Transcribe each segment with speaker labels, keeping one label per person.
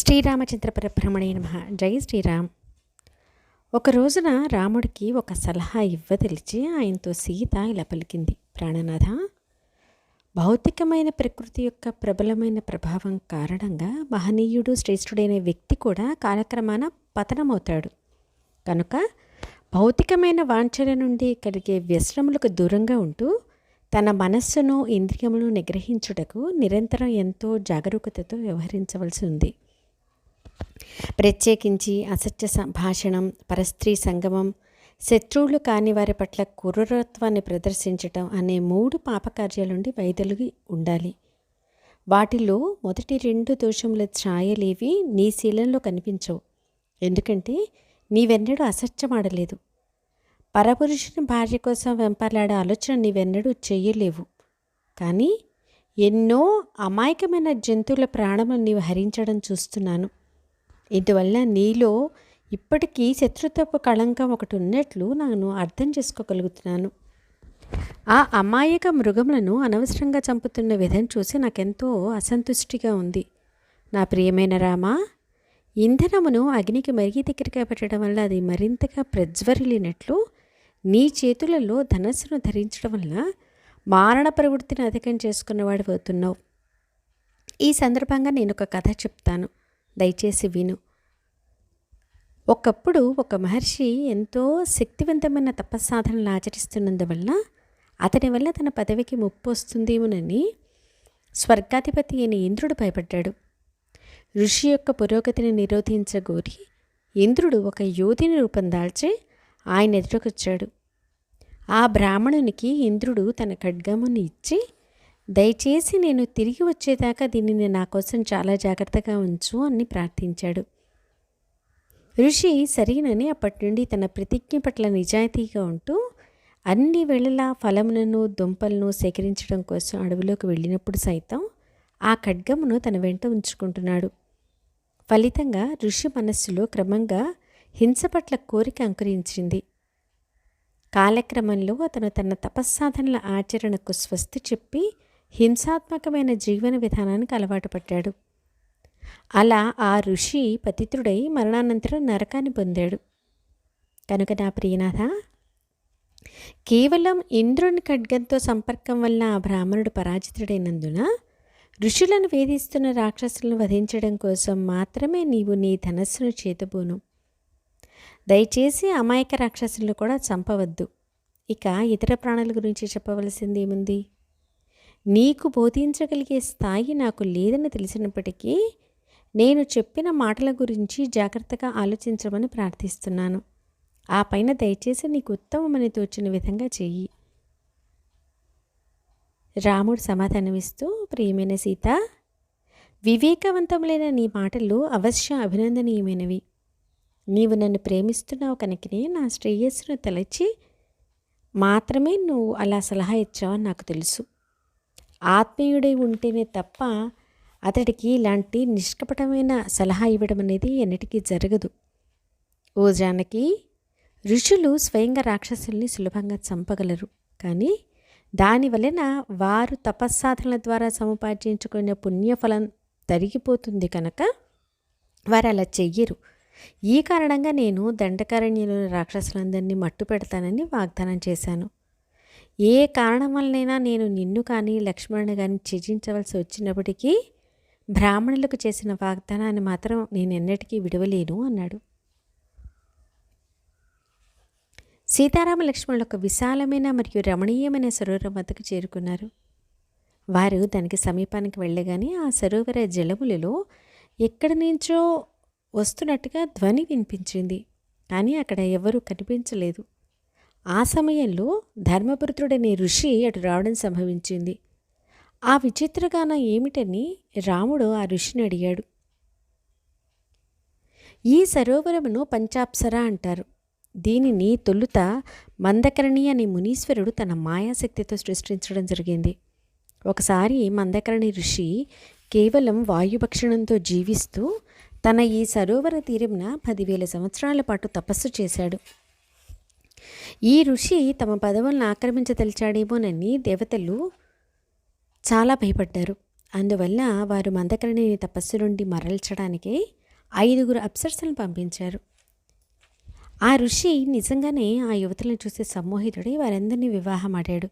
Speaker 1: శ్రీరామచంద్ర పరబ్రహ్మణే నమ. జై శ్రీరామ్. ఒక రోజున రాముడికి ఒక సలహా ఇవ్వదలిచి ఆయనతో సీత ఇలా పలికింది. ప్రాణనాథ భౌతికమైన ప్రకృతి యొక్క ప్రబలమైన ప్రభావం కారణంగా మహనీయుడు శ్రేష్ఠుడైన వ్యక్తి కూడా కాలక్రమాన పతనమవుతాడు. కనుక భౌతికమైన వాంఛల నుండి కలిగే వ్యసనములకు దూరంగా ఉంటూ తన మనస్సును ఇంద్రియములను నిగ్రహించుటకు నిరంతరం ఎంతో జాగరూకతతో వ్యవహరించవలసి ఉంది. ప్రత్యేకించి అసత్య భాషణం పరస్త్రీ సంగమం శత్రువులు కాని వారి పట్ల క్రూరత్వాన్ని ప్రదర్శించటం అనే మూడు పాపకార్యాల నుండి వైదొలిగి ఉండాలి. వాటిలో మొదటి రెండు దోషముల ఛాయలేవి నీ శీలంలో కనిపించవు. ఎందుకంటే నీవెన్నడూ అసత్యమాడలేదు. పరపురుషుని భార్య కోసం వెంపర్లాడే ఆలోచన నీవెన్నడూ చెయ్యలేవు కానీ ఎన్నో అమాయకమైన జంతువుల ప్రాణములు నీవు హరించడం చూస్తున్నాను. ఇందువల్ల నీలో ఇప్పటికీ శత్రుత్వపు కళంకం ఒకటి ఉన్నట్లు నేను అర్థం చేసుకోగలుగుతున్నాను. ఆ అమాయక మృగములను అనవసరంగా చంపుతున్న విధం చూసి నాకెంతో అసంతుష్టిగా ఉంది. నా ప్రియమైన రామా ఇంధనమును అగ్నికి మరిగి దగ్గరగా పెట్టడం వల్ల అది మరింతగా ప్రజ్వరిలినట్లు నీ చేతులలో ధనస్సును ధరించడం వల్ల మారణ ప్రవృత్తిని అధికం చేసుకున్నవాడు అవుతున్నావు. ఈ సందర్భంగా నేను ఒక కథ చెప్తాను. దయచేసి విను. ఒకప్పుడు ఒక మహర్షి ఎంతో శక్తివంతమైన తపస్సాధనలు ఆచరిస్తున్నందువల్ల అతని వల్ల తన పదవికి ముప్పు వస్తుందేమోనని స్వర్గాధిపతి అయిన ఇంద్రుడు భయపడ్డాడు. ఋషి యొక్క పురోగతిని నిరోధించగోరి ఇంద్రుడు ఒక యోధిని రూపం దాల్చి ఆయన ఎదురుకొచ్చాడు ఆ బ్రాహ్మణునికి ఇంద్రుడు తన ఖడ్గమును ఇచ్చి దయచేసి నేను తిరిగి వచ్చేదాకా దీనిని నా కోసం చాలా జాగ్రత్తగా ఉంచు అని ప్రార్థించాడు. ఋషి సరేనని అప్పటి నుండి తన ప్రతిజ్ఞ పట్ల నిజాయితీగా ఉంటూ అన్ని వేళలా ఫలములను దుంపలను సేకరించడం కోసం అడవిలోకి వెళ్ళినప్పుడు సైతం ఆ ఖడ్గమును తన వెంట ఉంచుకుంటున్నాడు. ఫలితంగా ఋషి మనస్సులో క్రమంగా హింస పట్ల కోరిక అంకురించింది. కాలక్రమంలో అతను తన తపస్సాధనల ఆచరణకు స్వస్తి చెప్పి హింసాత్మకమైన జీవన విధానానికి అలవాటు పడ్డాడు. అలా ఆ ఋషి పతితుడై మరణానంతరం నరకాన్ని పొందాడు. కనుక నా ప్రియనాథ కేవలం ఇంద్రుని ఖడ్గంతో సంపర్కం వల్ల ఆ బ్రాహ్మణుడు పరాజితుడైనందున ఋషులను వేధిస్తున్న రాక్షసులను వధించడం కోసం మాత్రమే నీవు నీ ధనస్సును చేతబోను. దయచేసి అమాయక రాక్షసులను కూడా చంపవద్దు. ఇక ఇతర ప్రాణుల గురించి చెప్పవలసింది ఏముంది? నీకు బోధించగలిగే స్థాయి నాకు లేదని తెలిసినప్పటికీ నేను చెప్పిన మాటల గురించి జాగ్రత్తగా ఆలోచించమని ప్రార్థిస్తున్నాను. ఆ పైన దయచేసి నీకు ఉత్తమమని తోచిన విధంగా చెయ్యి. రాముడు సమాధానమిస్తూ ప్రియమైన సీత వివేకవంతములైన నీ మాటలు అవశ్యం అభినందనీయమైనవి. నీవు నన్ను ప్రేమిస్తున్నావు కనుకనే నా శ్రేయస్సును తలచి మాత్రమే నువ్వు అలా సలహా ఇచ్చావని నాకు తెలుసు. ఆత్మీయుడై ఉంటేనే తప్ప అతడికి ఇలాంటి నిష్కపటమైన సలహా ఇవ్వడం అనేది ఎన్నిటికీ జరగదు. ఓ జానకి ఋషులు స్వయంగా రాక్షసుల్ని సులభంగా చంపగలరు. కానీ దాని వలన వారు తపస్సాధనల ద్వారా సముపార్జించుకునే పుణ్యఫలం తరిగిపోతుంది కనుక వారు అలా చెయ్యరు. ఈ కారణంగా నేను దండకారణ్యంలోని రాక్షసులందరినీ మట్టు పెడతానని వాగ్దానం చేశాను. ఏ కారణం వల్లనైనా నేను నిన్ను కానీ లక్ష్మణుని కానీ త్యజించవలసి వచ్చినప్పటికీ బ్రాహ్మణులకు చేసిన వాగ్దానాన్ని మాత్రం నేను ఎన్నటికీ విడవలేను అన్నాడు. సీతారామ లక్ష్మణులు ఒక విశాలమైన మరియు రమణీయమైన సరోవరం వద్దకు చేరుకున్నారు. వారు దానికి సమీపానికి వెళ్ళగానే ఆ సరోవర జలములలో ఎక్కడి నుంచో వస్తున్నట్టుగా ధ్వని వినిపించింది. కానీ అక్కడ ఎవరూ కనిపించలేదు. ఆ సమయంలో ధర్మపుత్రుడనే ఋషి అటు రావడం సంభవించింది. ఆ విచిత్రగానం ఏమిటని రాముడు ఆ ఋషిని అడిగాడు. ఈ సరోవరమును పంచాప్సర అంటారు. దీనిని తొలుత మందకరణి అనే మునీశ్వరుడు తన మాయాశక్తితో సృష్టించడం జరిగింది. ఒకసారి మందకరణి ఋషి కేవలం వాయుభక్షణంతో జీవిస్తూ తన ఈ సరోవర తీరంన పదివేల సంవత్సరాల పాటు తపస్సు చేశాడు. ఈ ఋషి తమ పదవులను ఆక్రమించదలిచాడేమోనని దేవతలు చాలా భయపడ్డారు. అందువల్ల వారు మందకరణిని తపస్సు నుండి మరల్చడానికి ఐదుగురు అప్సర్సలను పంపించారు. ఆ ఋషి నిజంగానే ఆ యువతలను చూసి సమ్మోహితుడై వారందరినీ వివాహమాడాడు.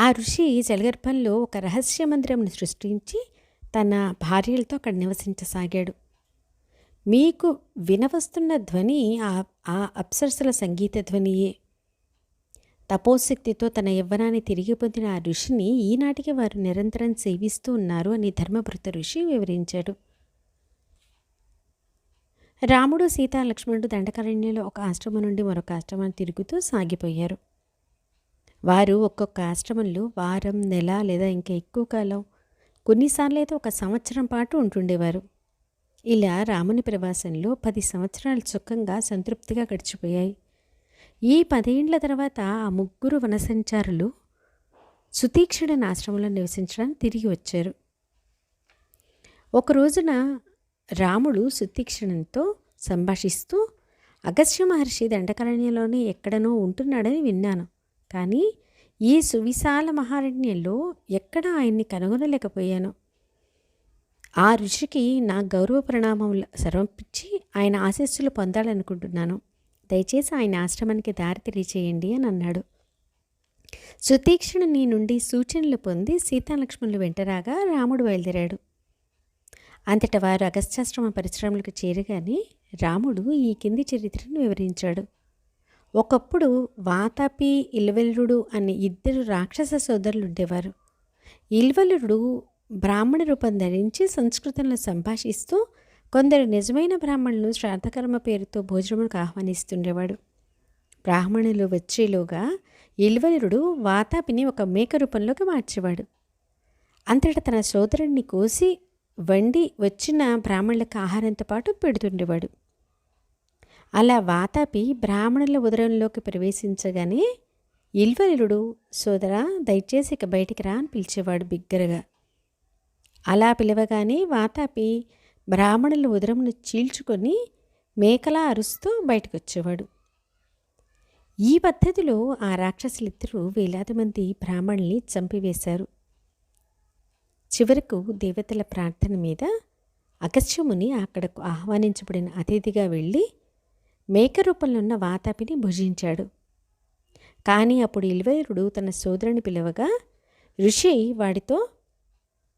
Speaker 1: ఆ ఋషి జలగర్భంలో ఒక రహస్య మందిరంను సృష్టించి తన భార్యలతో అక్కడ నివసించసాగాడు. మీకు వినవస్తున్న ధ్వని ఆ ఆ అప్సరసల సంగీత ధ్వనియే. తపోశక్తితో తన యవ్వనాన్ని తిరిగి పొందిన ఆ ఋషిని ఈనాటికి వారు నిరంతరం సేవిస్తూ ఉన్నారు అని ధర్మభృత ఋషి వివరించాడు. రాముడు సీత లక్ష్మణుడు దండకారణ్యంలో ఒక ఆశ్రమం నుండి మరొక ఆశ్రమాన్ని తిరుగుతూ సాగిపోయారు. వారు ఒక్కొక్క ఆశ్రమంలో వారం నెల లేదా ఇంకా ఎక్కువ కాలం కొన్నిసార్లు అయితే ఒక సంవత్సరం పాటు ఉంటుండేవారు. ఇలా రాముని ప్రవాసంలో పది సంవత్సరాలు సుఖంగా సంతృప్తిగా గడిచిపోయాయి. ఈ పదేండ్ల తర్వాత ఆ ముగ్గురు వనసంచారులు సుతీక్షణ ఆశ్రమంలో నివసించడానికి తిరిగి వచ్చారు. ఒక రోజున రాముడు సుతీక్షణంతో సంభాషిస్తూ అగస్త్య మహర్షి దండకారణ్యంలోనే ఎక్కడనో ఉంటున్నాడని విన్నాను. కానీ ఈ సువిశాల మహారణ్యంలో ఎక్కడ ఆయన్ని కనుగొనలేకపోయాను. ఆ ఋషికి నా గౌరవ ప్రణామములు సమర్పించి ఆయన ఆశీస్సులు పొందాలనుకుంటున్నాను. దయచేసి ఆయన ఆశ్రమానికి దారి తెలియచేయండి అని అన్నాడు. సుతీక్షణ నీ నుండి సూచనలు పొంది సీతాలక్ష్మణులు వెంటరాగా రాముడు బయలుదేరాడు. అంతట వారు అగస్త్యాశ్రమ పరిశ్రమలకు చేరగానే రాముడు ఈ కింది చరిత్రను వివరించాడు. ఒకప్పుడు వాతాపి ఇల్వలుడు అనే ఇద్దరు రాక్షస సోదరులు ఉండేవారు. ఇల్వలుడు బ్రాహ్మణ రూపం ధరించి సంస్కృతంలో సంభాషిస్తూ కొందరు నిజమైన బ్రాహ్మణులు శ్రాద్ధకర్మ పేరుతో భోజనములకు ఆహ్వానిస్తుండేవాడు. బ్రాహ్మణులు వచ్చేలోగా ఇల్వలుడు వాతాపిని ఒక మేక రూపంలోకి మార్చేవాడు. అంతటా తన సోదరుణ్ణి కోసి వండి వచ్చిన బ్రాహ్మణులకు ఆహారంతో పాటు పెడుతుండేవాడు. అలా వాతాపి బ్రాహ్మణుల ఉదరంలోకి ప్రవేశించగానే ఇల్వలుడు సోదరా దయచేసి ఇక బయటికి రా అని పిలిచేవాడు బిగ్గరగా. అలా పిలవగానే వాతాపి బ్రాహ్మణుల ఉదరమును చీల్చుకొని మేకలా అరుస్తూ బయటకు వచ్చేవాడు ఈ పద్ధతిలో ఆ రాక్షసులిద్దరూ వేలాది మంది బ్రాహ్మణుల్ని చంపివేశారు. చివరకు దేవతల ప్రార్థన మీద అగస్త్యముని అక్కడకు ఆహ్వానించబడిన అతిథిగా వెళ్ళి మేక రూపంలో ఉన్న వాతాపిని భుజించాడు. కానీ అప్పుడు ఇల్వరుడు తన సోదరుని పిలవగా ఋషి వాడితో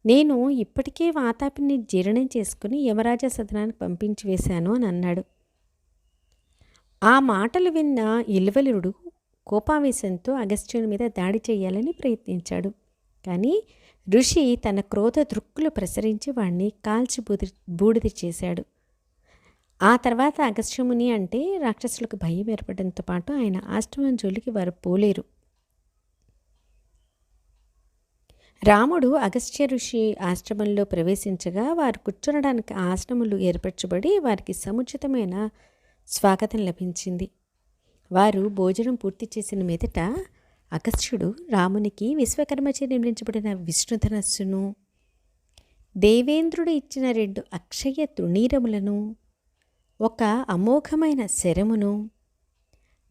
Speaker 1: నేను ఇప్పటికే వాతాపిని జీర్ణం చేసుకుని యమరాజా సదనానికి పంపించి వేశాను అని అన్నాడు. ఆ మాటలు విన్న ఇల్వలుడు కోపావేశంతో అగస్త్యుని మీద దాడి చేయాలని ప్రయత్నించాడు. కానీ ఋషి తన క్రోధ దృక్కులు ప్రసరించి వాణ్ణి కాల్చి బూది బూడిద చేశాడు. ఆ తర్వాత అగస్త్యముని అంటే రాక్షసులకు భయం ఏర్పడంతో పాటు ఆయన ఆశ్రమం జోలికి వారు పోలేరు. రాముడు అగస్త్య ఋషి ఆశ్రమంలో ప్రవేశించగా వారు కూర్చునడానికి ఆశ్రములు ఏర్పరచబడి వారికి సముచితమైన స్వాగతం లభించింది. వారు భోజనం పూర్తి చేసిన మీదట అగస్త్యుడు రామునికి విశ్వకర్మచే నిర్మించబడిన విష్ణుధనస్సును దేవేంద్రుడు ఇచ్చిన రెండు అక్షయ తృణీరములను ఒక అమోఘమైన శరమును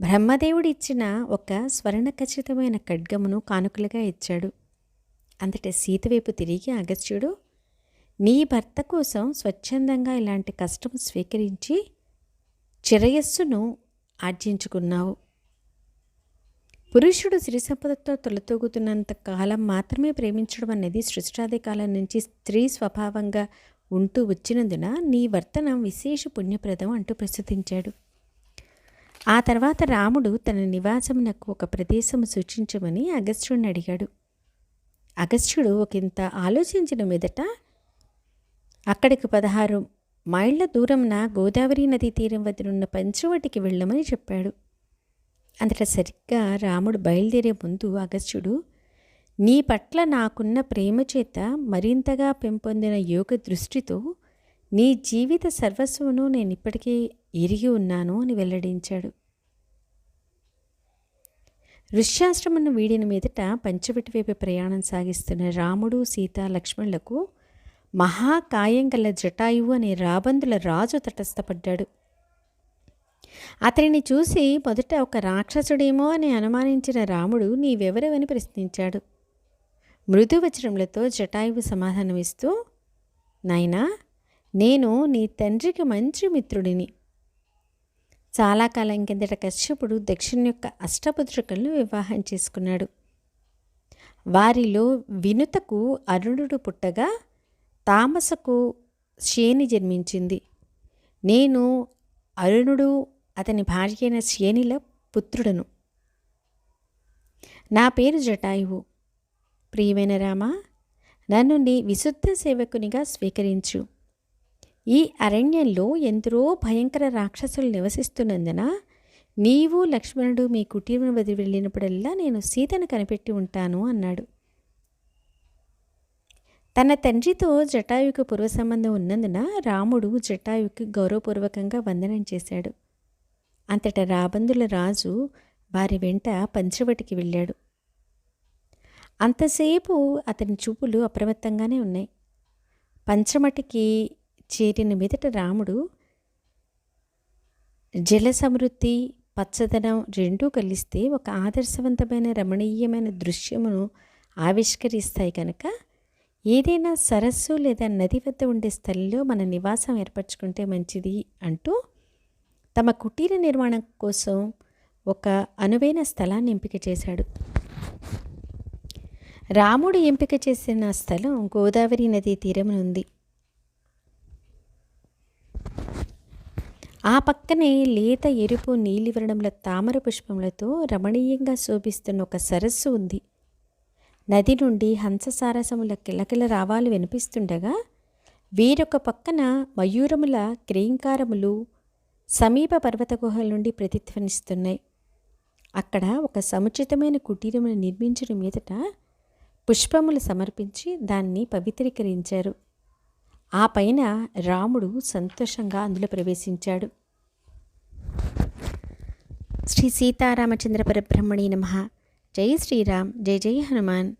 Speaker 1: బ్రహ్మదేవుడు ఇచ్చిన ఒక స్వర్ణ ఖచ్చితమైన ఖడ్గమును కానుకలుగా ఇచ్చాడు. అంతటి సీత వైపు తిరిగి అగస్త్యుడు నీ భర్త కోసం స్వచ్ఛందంగా ఇలాంటి కష్టం స్వీకరించి చిరయస్సును ఆర్జించుకున్నావు. పురుషుడు సిరి సంపదతో తొలతూగుతున్నంత కాలం మాత్రమే ప్రేమించడం అనేది సృష్టాది కాలం నుంచి స్త్రీ స్వభావంగా ఉంటూ వచ్చినందున నీ వర్తనం విశేష పుణ్యప్రదం అంటూ ప్రస్తుతించాడు. ఆ తర్వాత రాముడు తన నివాసమునకు ఒక ప్రదేశం సూచించమని అగస్త్యుడిని అడిగాడు. అగస్త్యుడు ఒకంత ఆలోచించిన మీదట అక్కడికి పదహారు మైళ్ళ దూరంన గోదావరి నదీ తీరం వద్దనున్న పంచవటికి వెళ్ళమని చెప్పాడు. అంతటా సరిగ్గా రాముడు బయలుదేరే ముందు అగస్త్యుడు నీ పట్ల నాకున్న ప్రేమ చేత మరింతగా పెంపొందిన యోగ దృష్టితో నీ జీవిత సర్వస్వమును నేను ఇప్పటికే ఎరిగి ఉన్నాను అని వెల్లడించాడు. ఋష్యాశ్రమను వీడిన మీదట పంచవటి వైపు ప్రయాణం సాగిస్తున్న రాముడు సీత లక్ష్మణులకు మహాకాయం గల జటాయువు అనే రాబందుల రాజు తటస్థపడ్డాడు. అతనిని చూసి మొదట ఒక రాక్షసుడేమో అని అనుమానించిన రాముడు నీవెవరవని ప్రశ్నించాడు. మృదు వజ్రములతో జటాయువు సమాధానమిస్తూ నాయనా నేను నీ తండ్రికి మంచి మిత్రుడిని. చాలా కాలం కిందట కశ్యపుడు దక్షిణ యొక్క అష్టపుత్రికలను వివాహం చేసుకున్నాడు. వారిలో వినుతకు అరుణుడు పుట్టగా తామసకు శేని జన్మించింది. నేను అరుణుడు అతని భార్య అయిన శేనిల పుత్రుడను. నా పేరు జటాయువు. ప్రియమైన రామ నన్ను నీ విశుద్ధ సేవకునిగా స్వీకరించు. ఈ అరణ్యంలో ఎందరో భయంకర రాక్షసులు నివసిస్తున్నందున నీవు లక్ష్మణుడు మీ కుటీరం వదిలి వెళ్ళినప్పుడల్లా నేను సీతను కనిపెట్టి ఉంటాను అన్నాడు. తన తండ్రితో జటాయుకు పూర్వ సంబంధం ఉన్నందున రాముడు జటాయుకి గౌరవపూర్వకంగా వందనం చేశాడు. అంతటా రాబందుల రాజు వారి వెంట పంచవటికి వెళ్ళాడు. అంతసేపు అతని చూపులు అప్రమత్తంగానే ఉన్నాయి. పంచమటికి చేరిన మీదట రాముడు జల సమృద్ధి పచ్చదనం రెండూ కలిస్తే ఒక ఆదర్శవంతమైన రమణీయమైన దృశ్యమును ఆవిష్కరిస్తాయి కనుక ఏదైనా సరస్సు లేదా నది వద్ద ఉండే స్థలంలో మన నివాసం ఏర్పరచుకుంటే మంచిది అంటూ తమ కుటీర నిర్మాణం కోసం ఒక అనువైన స్థలాన్ని ఎంపిక చేశాడు. రాముడు ఎంపిక చేసిన స్థలం గోదావరి నదీ తీరమున ఆ పక్కనే లేత ఎరుపు నీలివర్ణముల తామర పుష్పములతో రమణీయంగా శోభిస్తున్న ఒక సరస్సు ఉంది. నది నుండి హంససారసముల కిలకిల రావాలు వినిపిస్తుండగా వేరొక పక్కన మయూరముల క్రేంకారములు సమీప పర్వత గుహల నుండి ప్రతిధ్వనిస్తున్నాయి. అక్కడ ఒక సముచితమైన కుటీరమును నిర్మించిన మీదట పుష్పములు సమర్పించి దాన్ని పవిత్రీకరించారు. ఆ పైన రాముడు సంతోషంగా అందులో ప్రవేశించాడు. శ్రీ సీతారామచంద్ర పరబ్రహ్మణి నమ. జై శ్రీరామ్ జై జై హనుమాన్.